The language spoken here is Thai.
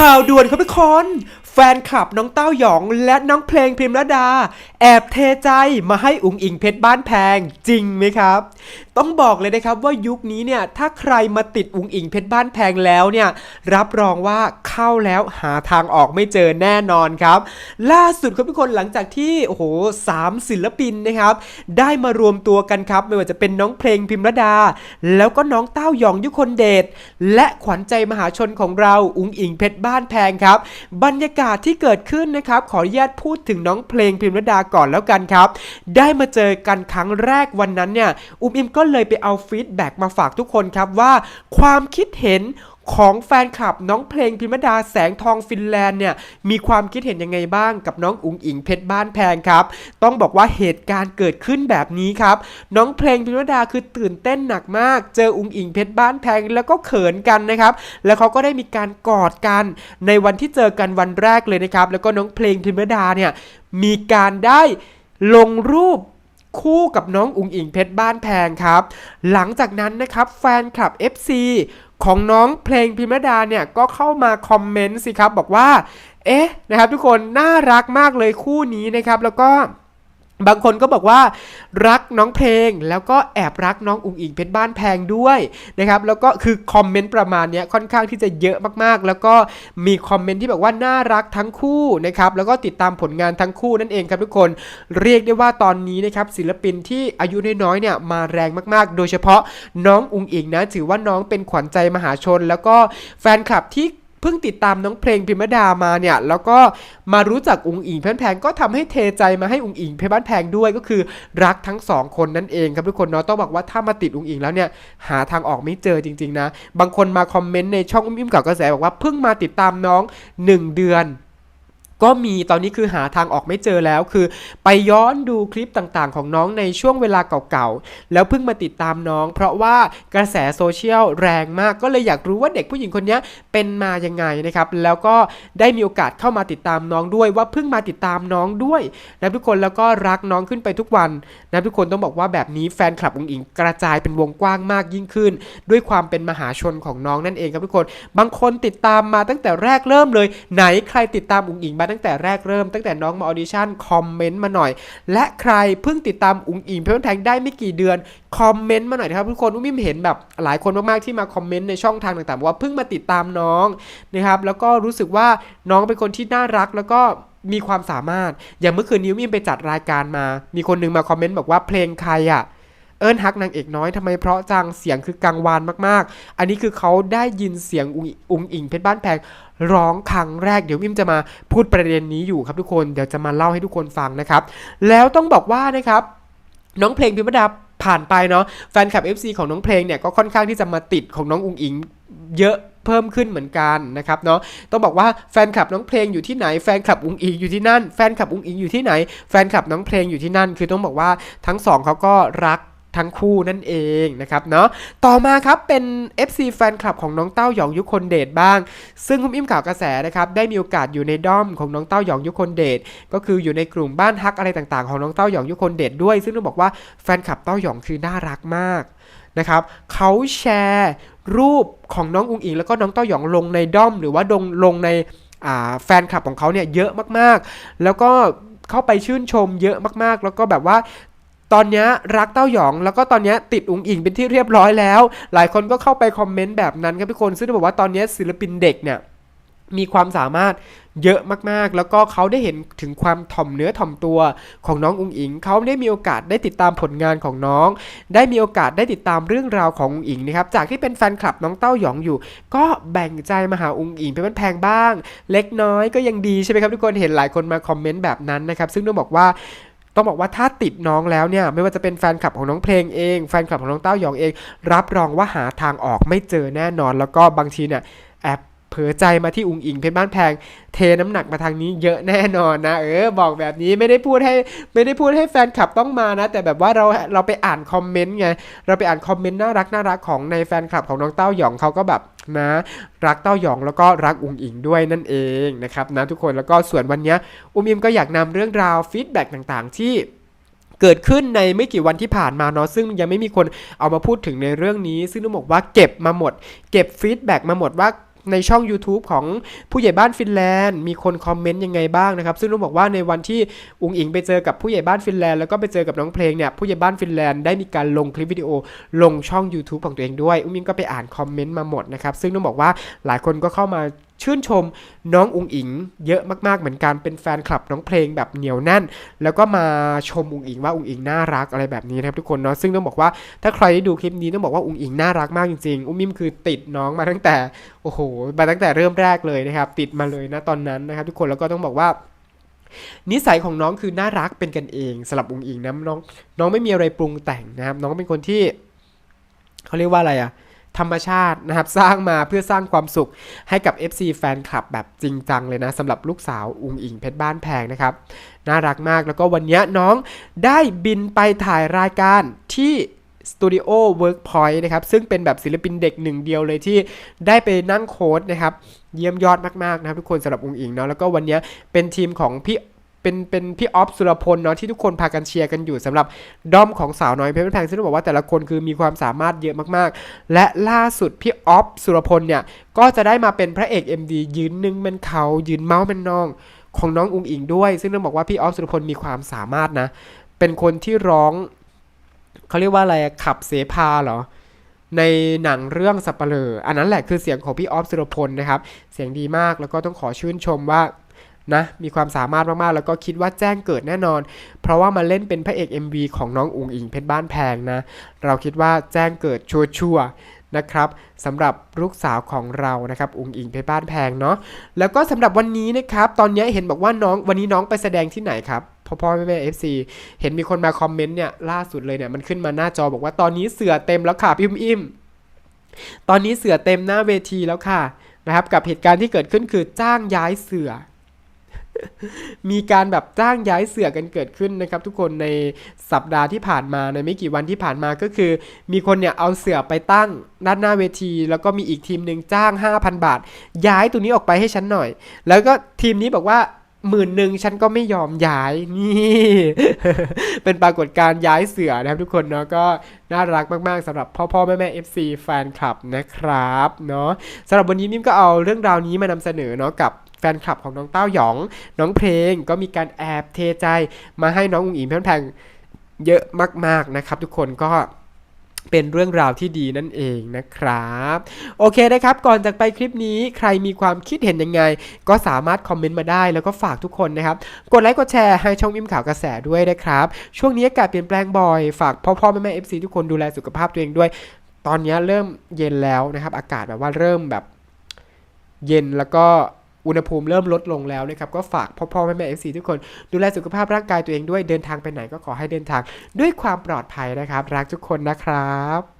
ข่าวด่วนครับทุกคน แฟนคลับน้องเต้าหยองและน้องเพลงพิมรดา แอบเทใจมาให้อุ๋งอิงเพชรบ้านแพงจริงไหมครับต้องบอกเลยนะครับว่ายุคนี้เนี่ยถ้าใครมาติดอุงอิงเพชรบ้านแพงแล้วเนี่ยรับรองว่าเข้าแล้วหาทางออกไม่เจอแน่นอนครับ ล่าสุดครับทุกคนหลังจากที่โอ้โหสามศิลปินนะครับ ได้มารวมตัวกันครับ ไม่ว่าจะเป็นน้องเพลงพิมรดา แล้วก็น้องเต้าหยองยุคนเดชและขวัญใจมหาชนของเราอุงอิงเพชรบ้านแพงครับ บรรยากาศที่เกิดขึ้นนะครับขออนุญาตพูดถึงน้องเพลงพิมรดาก่อนแล้วกันครับ ได้มาเจอกันครั้งแรกวันนั้นเนี่ยอุ้มอิมก็็เลยไปเอาฟีดแบ็กมาฝากทุกคนครับว่าความคิดเห็นของแฟนคลับน้องเพลงพิมดาแสงทองฟินแลนด์เนี่ยมีความคิดเห็นยังไงบ้างกับน้องอุ๋งอิงเพชรบ้านแพงครับ ต้องบอกว่าเหตุการณ์เกิดขึ้นแบบนี้ครับ น้องเพลงพิมดาคือตื่นเต้นหนักมาก เจออุ๋งอิงเพชรบ้านแพงแล้วก็เขินกันนะครับ แล้วเขาก็ได้มีการกอดกันในวันที่เจอกันวันแรกเลยนะครับ แล้วก็น้องเพลงพิมดาเนี่ยมีการได้ลงรูป คู่กับน้องอุ๋งอิงเพชรบ้านแพงครับ หลังจากนั้นนะครับแฟนคลับ FC ของน้องเพลงพิมดาเนี่ยก็เข้ามาคอมเมนต์สิครับบอกว่า เอ๊ะนะครับทุกคนน่ารักมากเลยคู่นี้นะครับแล้วก็ บางคนก็บอกว่ารักน้องเพลงแล้วก็แอบรักน้องอุ๋งอิงเพชรบ้านแพงด้วยนะครับแล้วก็คือคอมเมนต์ประมาณนี้ค่อนข้างที่จะเยอะมากๆ แล้วก็มีคอมเมนต์ที่แบบว่าน่ารักทั้งคู่นะครับแล้วก็ติดตามผลงานทั้งคู่นั่นเองครับทุกคนเรียกได้ว่าตอนนี้นะครับศิลปินที่อายุน้อยๆเนี่ยมาแรงมากๆ โดยเฉพาะน้องอุ๋งอิงนะถือว่าน้องเป็นขวัญใจมหาชน แล้วก็แฟนคลับที่ เพิ่งติดตามน้องเพลงพิมดามาเนี่ย แล้วก็มารู้จักอุงอิงเพนแพงก็ทำให้เทใจมาให้อุงอิงเพบ้านแพงด้วยก็คือรักทั้งสองคนนั่นเองครับทุกคนเนาะต้องบอกว่าถ้ามาติดอุงอิงแล้วเนี่ยหาทางออกไม่เจอจริงๆนะ บางคนมาคอมเมนต์ในช่องอุ้มอิ่มเก่ากระแสบอกว่าเพิ่งมาติดตามน้อง 1 เดือน ก็มีตอนนี้คือหาทางออกไม่เจอแล้วคือ ไปย้อนดูคลิปต่างๆ ของน้องในช่วงเวลาเก่าๆ แล้วเพิ่งมาติดตามน้อง เพราะว่ากระแสโซเชียลแรงมากก็เลยอยากรู้ว่าเด็กผู้หญิงคนนี้เป็นมายังไงนะครับ แล้วก็ได้มีโอกาสเข้ามาติดตามน้องด้วยว่าเพิ่งมาติดตามน้องด้วยนะทุกคนแล้วก็รักน้องขึ้นไปทุกวันนะทุกคนต้องบอกว่าแบบนี้แฟนคลับองอิงกระจายเป็นวงกว้างมากยิ่งขึ้น ด้วยความเป็นมหาชนของน้องนั่นเองครับทุกคน บางคนติดตามมาตั้งแต่แรกเริ่มเลย ไหนใครติดตามอุ๋งอิงมาตั้งแต่แรกเริ่มตั้งแต่น้องมาออดิชั่นคอมเมนต์มาหน่อย และใครเพิ่งติดตามอุ๋งอิงเพชรบ้นแพงได้ไม่กี่เดือนคอมเมนต์มาหน่อยนะครับทุกคนอุ้มมิมเห็นแบบหลายคนมากๆที่มาคอมเมนต์ในช่องทางต่างๆว่าเพิ่งมาติดตามน้องนะครับแล้วก็รู้สึกว่าน้องเป็นคนที่น่ารักแล้วก็มีความสามารถ อย่างเมื่อคืนนี้อุ้มมิมไปจัดรายการมา มีคนหนึงมาคอมเมนต์บอกว่าเพลงใครอะ เอิญฮักนางเอกน้อยทำไมเพราะจังเสียงคือกังวานมากๆ อันนี้คือเขาได้ยินเสียงอุงอุงอิงเพชรบ้านแพงร้องครั้งแรกเดี๋ยวอิมจะมาพูดประเด็นนี้อยู่ครับทุกคนเดี๋ยวจะมาเล่าให้ทุกคนฟังนะครับ แล้วต้องบอกว่านะครับน้องเพลงพิมรดาผ่านไปเนาะแฟนคลับ FC ของน้องเพลงเนี่ยก็ค่อนข้างที่จะมาติดของน้องอุงอิงเยอะเพิ่มขึ้นเหมือนกันนะครับเนาะต้องบอกว่าแฟนคลับน้องเพลงอยู่ที่ไหนแฟนคลับอุงอิงอยู่ที่นั่นแฟนคลับอุงอิงอยู่ที่ไหนแฟนคลับน้องเพลงอยู่ที่นั่น คือต้องบอกว่าทั้งสองเขาก็รัก ทั้งคู่นั่นเองนะครับเนาะต่อมาครับเป็น FC แฟนคลับของน้องเต้าหยองยุคนเดชบ้าง ซึ่งคุณอิ่มข่าวกระแสนะครับได้มีโอกาสอยู่ในด้อมของน้องเต้าหยองยุคนเดชก็คืออยู่ในกลุ่มบ้านฮักอะไรต่างๆ ของน้องเต้าหยองยุคนเดชด้วย ซึ่งต้องบอกว่าแฟนคลับเต้าหยองคือน่ารักมากนะครับเขาแชร์รูปของน้องอุงอิงแล้วก็น้องเต้าหยองลงในด้อม หรือว่าลงลงในแฟนคลับของเขาเนี่ยเยอะมากๆ แล้วก็เข้าไปชื่นชมเยอะมากๆ แล้วก็แบบว่า ตอนนี้รักเต้าหยองแล้วก็ตอนนี้ติดอุงอิงเป็นที่เรียบร้อยแล้ว หลายคนก็เข้าไปคอมเมนต์แบบนั้นครับทุกคนซึ่งต้องบอกว่าตอนนี้ศิลปินเด็กเนี่ยมีความสามารถเยอะมากๆ แล้วก็เขาได้เห็นถึงความถ่อมเนื้อถ่อมตัวของน้องอุงอิง เขาได้มีโอกาสได้ติดตามผลงานของน้อง ได้มีโอกาสได้ติดตามเรื่องราวของอุงอิงนะครับ จากที่เป็นแฟนคลับน้องเต้าหยองอยู่ ก็แบ่งใจมาหาอุงอิงเป็นแพงบ้าง เล็กน้อยก็ยังดีใช่ไหมครับทุกคน เห็นหลายคนมาคอมเมนต์แบบนั้นนะครับ ซึ่งต้องบอกว่า ต้องบอกว่าถ้าติดน้องแล้วเนี่ยไม่ว่าจะเป็นแฟนคลับของน้องเพลงเอง แฟนคลับของน้องเต้าหยองเอง รับรองว่าหาทางออกไม่เจอแน่นอน แล้วก็บางทีเนี่ยแอบเผลอใจมาที่อุงอิงเพชรบ้านแพง เทน้ำหนักมาทางนี้เยอะแน่นอนนะเออบอกแบบนี้ไม่ได้พูดให้ไม่ได้พูดให้แฟนคลับต้องมานะ แต่แบบว่าเราเราไปอ่านคอมเมนต์ไงเราไปอ่านคอมเมนต์น่ารักน่ารักของในแฟนคลับของน้องเต้าหยองเขาก็แบบ นะ รักเต้าหยองแล้วก็รักอุงอิงด้วยนั่นเองนะครับนะทุกคนแล้วก็ส่วนวันนี้อุ้มอิมก็อยากนำเรื่องราวฟีดแบ็กต่างๆ ที่เกิดขึ้นในไม่กี่วันที่ผ่านมาเนาะซึ่งยังไม่มีคนเอามาพูดถึงในเรื่องนี้ ซึ่งต้องบอกว่าเก็บมาหมด เก็บฟีดแบ็กมาหมดว่า ในช่อง YouTube ของผู้ใหญ่บ้านฟินแลนด์มีคนคอมเมนต์ยังไงบ้างนะครับ ซึ่งต้องบอกว่าในวันที่อุงอิงไปเจอกับผู้ใหญ่บ้านฟินแลนด์แล้วก็ไปเจอกับน้องเพลงเนี่ยผู้ใหญ่บ้านฟินแลนด์ได้มีการลงคลิปวิดีโอลงช่อง YouTube ของตัวเองด้วย อุ้งอิงก็ไปอ่านคอมเมนต์มาหมดนะครับซึ่งต้องบอกว่าหลายคนก็เข้ามา ชื่นชมน้องอุงอิง เยอะมากๆเหมือนกันเป็นแฟนคลับน้องเพลงแบบเหนียวแน่น แล้วก็มาชมอุงอิงว่าอุงอิงน่ารักอะไรแบบนี้นะครับทุกคนเนาะซึ่งต้องบอกว่าถ้าใครได้ดูคลิปนี้ต้องบอกว่าอุงอิงน่ารักมากจริงๆอุ้มมิมคือติดน้องมาตั้งแต่โอ้โหมาตั้งแต่เริ่มแรกเลยนะครับติดมาเลยนะตอนนั้นนะครับทุกคนแล้วก็ต้องบอกว่านิสัยของน้องคือน่ารักเป็นกันเองสำหรับอุงอิงนะน้องน้องไม่มีอะไรปรุงแต่งนะครับน้องเป็นคนที่เขาเรียกว่าอะไรอะ ธรรมชาตินะครับสร้างมาเพื่อสร้างความสุขให้กับ FC แฟนคลับแบบจริงจังเลยนะสำหรับลูกสาวอุงอิงเพชรบ้านแพงนะครับ น่ารักมากแล้วก็วันนี้น้องได้บินไปถ่ายรายการที่สตูดิโอเวิร์กพอยต์นะครับ ซึ่งเป็นแบบศิลปินเด็กหนึ่งเดียวเลยที่ได้ไปนั่งโค้ดนะครับ เยี่ยมยอดมาก ๆ นะครับทุกคนสำหรับอุงอิงเนาะแล้วก็วันนี้เป็นทีมของพี่ เป็นเป็นพี่ออฟสุรพลเนาะที่ทุกคนพากันเชียร์กันอยู่สำหรับด้อมของสาวน้อยเพชรแพงซึ่งต้องบอกว่าแต่ละคนคือมีความสามารถเยอะมากๆ และล่าสุดพี่ออฟสุรพลเนี่ยก็จะได้มาเป็นพระเอก MD ยืนหนึ่งเป็นเขายืนเมาส์เป็นน้องของน้องอุงอิงด้วย ซึ่งต้องบอกว่าพี่ออฟสุรพลมีความสามารถนะ เป็นคนที่ร้องเขาเรียกว่าอะไรขับเสพาเหรอในหนังเรื่องสัปเหร่ออันนั้นแหละคือเสียงของพี่ออฟสุรพลนะครับ เสียงดีมากแล้วก็ต้องขอชื่นชมว่า นะมีความสามารถมากๆ แล้วก็คิดว่าแจ้งเกิดแน่นอน เพราะว่ามาเล่นเป็นพระเอก MV ของน้องอุงอิงเพชรบ้านแพงนะ เราคิดว่าแจ้งเกิดชัวร์ๆนะครับสำหรับลูกสาวของเรานะครับอุงอิงเพชรบ้านแพงเนาะแล้วก็สำหรับวันนี้นะครับ ตอนนี้เห็นบอกว่าน้องวันนี้น้องไปแสดงที่ไหนครับพ่อพ่อแม่แม่เอฟซีเห็นมีคนมาคอมเมนต์เนี่ยล่าสุดเลยเนี่ยมันขึ้นมาหน้าจอบอกว่าตอนนี้เสือเต็มแล้วค่ะพี่มอิ่มตอนนี้เสือเต็มหน้าเวทีแล้วค่ะนะครับกับเหตุการณ์ที่เกิดขึ้นคือจ้างย้ายเสือ มีการแบบจ้างย้ายเสือกันเกิดขึ้นนะครับ ทุกคนในสัปดาห์ที่ผ่านมาในไม่กี่วันที่ผ่านมาก็คือ มีคนเนี่ยเอาเสือไปตั้งด้านหน้าเวที แล้วก็มีอีกทีมหนึ่งจ้าง 5,000 บาท ย้ายตัวนี้ออกไปให้ฉันหน่อย แล้วก็ทีมนี้บอกว่าหมื่นหนึ่งฉันก็ไม่ยอมย้ายนี่ เป็นปรากฏการณ์ย้ายเสือนะครับทุกคนเนาะก็น่ารักมากๆสำหรับพ่อพ่อแม่แม่ FC แฟนคลับนะครับเนาะสำหรับวันนี้นิ่มก็เอาเรื่องราวนี้มานำเสนอเนาะกับ แฟนคลับของน้องเต้าหยอง น้องเพลงก็มีการแอบเทใจมาให้น้องอุ๋งอิงเพื่นแพงเยอะมากๆนะครับ ทุกคนก็เป็นเรื่องราวที่ดีนั่นเองนะครับ โอเคนะครับ ก่อนจากไปคลิปนี้ใครมีความคิดเห็นยังไง ก็สามารถคอมเมนต์มาได้แล้วก็ฝากทุกคนนะครับ กดไลค์กดแชร์ให้ช่องอิมข่าวกระแสด้วยนะครับ ช่วงนี้อากาศเปลี่ยนแปลงบ่อย ฝากพ่อพ่อแม่แม่เอฟซีทุกคนดูแลสุขภาพตัวเองด้วย ตอนนี้เริ่มเย็นแล้วนะครับ อากาศแบบว่าเริ่มแบบ เย็นแล้วก็ อุณหภูมิเริ่มลดลงแล้วนะครับ ก็ฝากพ่อพ่อแม่แม่เอฟซีทุกคน ดูแลสุขภาพร่างกายตัวเองด้วยเดินทางไปไหนก็ขอให้เดินทางด้วยความปลอดภัยนะครับ รักทุกคนนะครับ